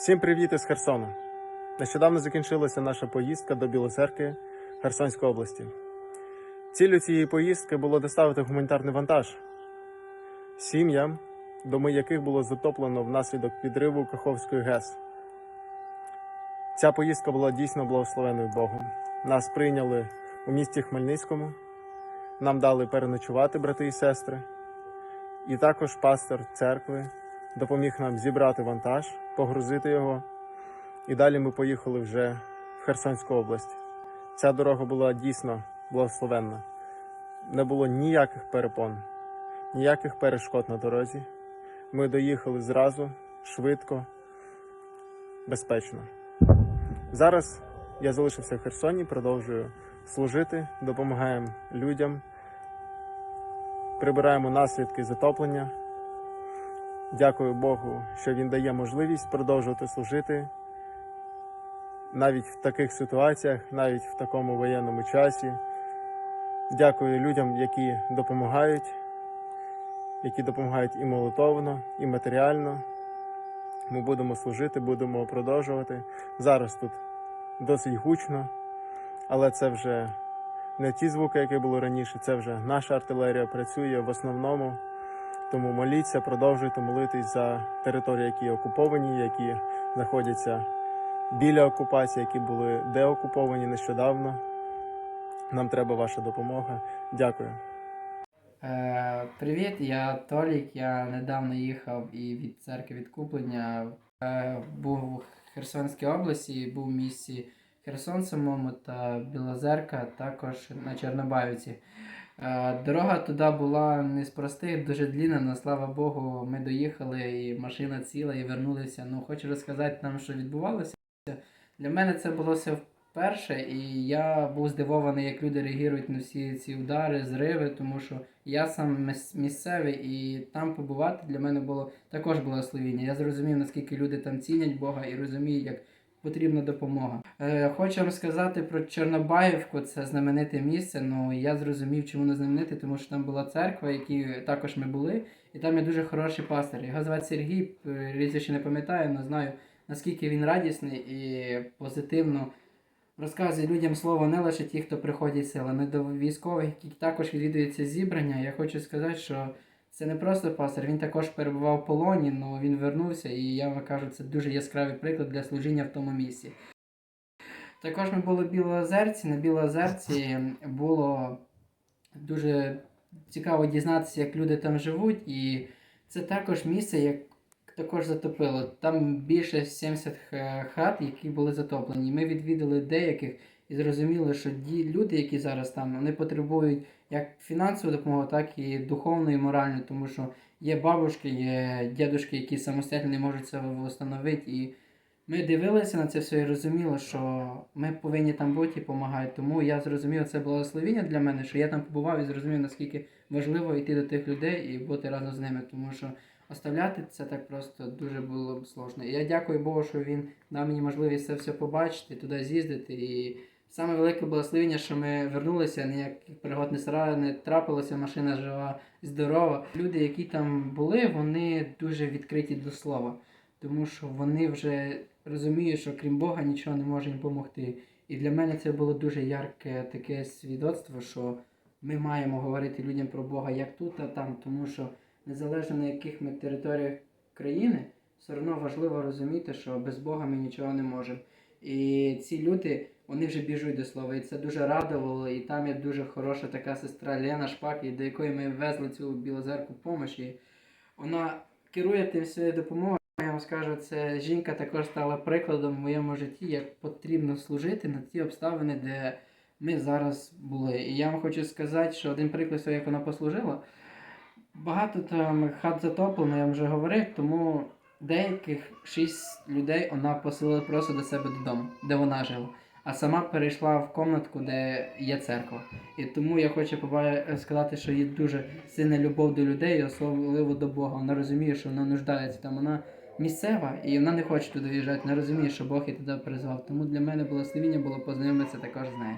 Всім привіт із Херсону. Нещодавно закінчилася наша поїздка до Білоцеркви Херсонської області. Ціллю цієї поїздки було доставити гуманітарний вантаж сім'ям, доми яких було затоплено внаслідок підриву Каховської ГЕС. Ця поїздка була дійсно благословеною Богом. Нас прийняли у місті Хмельницькому, нам дали переночувати брати і сестри, і також пастор церкви допоміг нам зібрати вантаж, погрузити його. І далі ми поїхали вже в Херсонську область. Ця дорога була дійсно благословенна. Не було ніяких перепон, ніяких перешкод на дорозі. Ми доїхали зразу, швидко, безпечно. Зараз я залишився в Херсоні, продовжую служити, допомагаємо людям, прибираємо наслідки затоплення. Дякую Богу, що Він дає можливість продовжувати служити навіть в таких ситуаціях, навіть в такому воєнному часі. Дякую людям, які допомагають, які допомагають і молитовно, і матеріально. Ми будемо служити, будемо продовжувати. Зараз тут досить гучно, але це вже не ті звуки, які були раніше, це вже наша артилерія працює в основному. Тому моліться, продовжуйте молитись за території, які окуповані, які знаходяться біля окупації, які були деокуповані нещодавно. Нам треба ваша допомога. Дякую. Е, привіт, я Толік. Я недавно їхав і від церкви відкуплення. Е, був у Херсонській області, був в місті Херсон самому та Білозерка, також на Чорнобаївці. Е, дорога туди була не з простих, дуже длінна, але слава Богу, ми доїхали і машина ціла, і вернулися. Ну, хочу розказати нам, що відбувалося. Для мене це було все вперше, і я був здивований, як люди реагують на всі ці удари, зриви, тому що я сам місцевий, і там побувати для мене було також благословіння. Я зрозумів, наскільки люди там цінять Бога і розуміють, як потрібна допомога. Е, хочу вам сказати про Чорнобаївку, це знамените місце. Ну я зрозумів, чому не знамените, тому що там була церква, в якій також ми були, і там є дуже хороший пастор. Його звати Сергій, е, прізвище не пам'ятаю, але знаю наскільки він радісний і позитивно розказує людям слово не лише ті, хто приходять з села, але до військових, які також відвідують це зібрання. Я хочу сказати, що це не просто пастор, він також перебував в полоні, але він вернувся, і я вам кажу, це дуже яскравий приклад для служіння в тому місці. Також ми були в Білоозерці. На Білоозерці було дуже цікаво дізнатися, як люди там живуть, і це також місце, як також затопило. Там більше 70 хат, які були затоплені. Ми відвідали деяких і зрозуміли, що ді люди, які зараз там, вони потребують як фінансову допомогу, так і духовну і моральну, тому що є бабушки, є дядушки, які самостійно не можуть це встановити. І ми дивилися на це все і розуміли, що ми повинні там бути і допомагати. Тому я зрозумів, це благословіння для мене, що я там побував і зрозумів, наскільки важливо йти до тих людей і бути разом з ними, тому що оставляти це так просто дуже було б сложно. І я дякую Богу, що він дав мені можливість це все побачити, туди з'їздити. І саме велике благословення, що ми вернулися, ніяких пригод не не трапилося, машина жива, здорова. Люди, які там були, вони дуже відкриті до слова, тому що вони вже розуміють, що крім Бога нічого не може їм допомогти. І для мене це було дуже ярке таке свідоцтво, що ми маємо говорити людям про Бога як тут, а там, тому що незалежно на яких ми територіях країни, все одно важливо розуміти, що без Бога ми нічого не можемо. І ці люди, вони вже біжуть до слова, і це дуже радувало. І там є дуже хороша така сестра Лена Шпак, до якої ми везли цю білозерку помощі. Вона керує тим своєю допомогою. Я вам скажу, це жінка також стала прикладом в моєму житті, як потрібно служити на ті обставини, де ми зараз були. І я вам хочу сказати, що один приклад, як вона послужила. Багато там хат затоплено, я вже говорив, тому деяких шість людей вона поселила просто до себе додому, де вона жила. А сама перейшла в комнатку, де є церква. І тому я хочу сказати, що є дуже сильна любов до людей, особливо до Бога. Вона розуміє, що вона нуждається там. Вона місцева і вона не хоче туди виїжджати, вона розуміє, що Бог її туди призвав. Тому для мене благословіння було познайомитися також з нею.